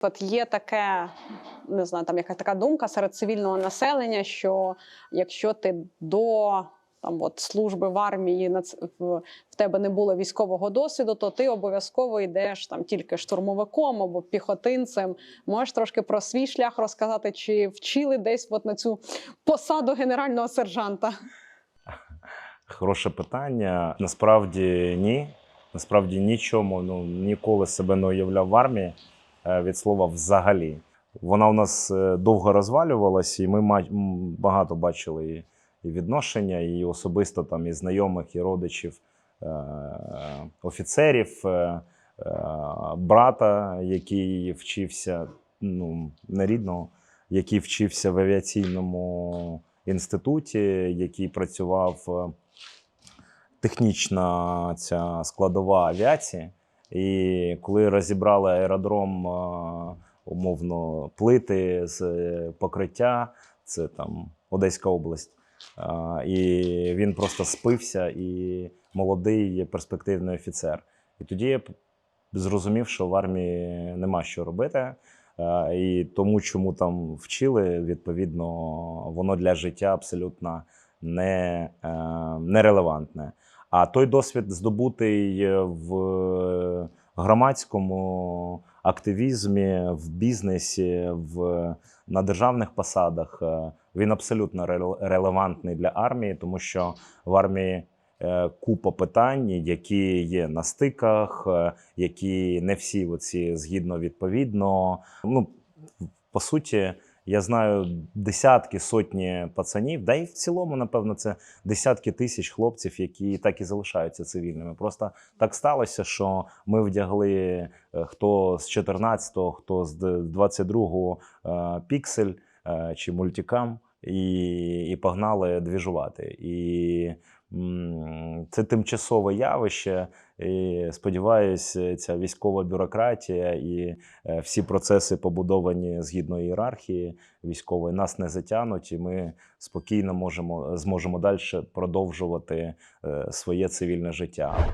От є таке, не знаю, там яка така думка серед цивільного населення, що якщо ти до там от служби в армії в, тебе не було військового досвіду, то ти обов'язково йдеш там тільки штурмовиком або піхотинцем. Можеш трошки про свій шлях розказати, чи вчили десь от на цю посаду генерального сержанта? Хороше питання. Насправді ні. Насправді нічому ну, ніколи себе не уявляв в армії від слова взагалі. Вона у нас е, довго розвалювалася, і ми багато бачили і, відношення, і особисто там і знайомих, і родичів е, офіцерів, е, е, брата, який вчився, ну, не рідного, який вчився в авіаційному інституті, який працював. е, технічна ця складова авіації. І коли розібрали аеродром, умовно, плити з е, покриття, це там Одеська область. І він просто спився, і молодий перспективний офіцер. І тоді я зрозумів, що в армії нема що робити. І тому, чому там вчили, відповідно, воно для життя абсолютно не, е, нерелевантне. А той досвід здобутий е, в громадському активізмі, в бізнесі, в, на державних посадах, е, він абсолютно рел- релевантний для армії, тому що в армії е, купа питань, які є на стиках, е, які не всі оці згідно відповідно. Ну, по суті, я знаю десятки, сотні пацанів, да і в цілому, напевно, це десятки тисяч хлопців, які так і залишаються цивільними. Просто так сталося, що ми вдягли е, хто з 14-го, хто з д- 22-го е, піксель е, чи мультикам, і, і погнали двіжувати. І це тимчасове явище. І сподіваюся, ця військова бюрократія і е, всі процеси побудовані згідно ієрархії військової нас не затягнуть, і ми спокійно можемо зможемо далі продовжувати е, своє цивільне життя.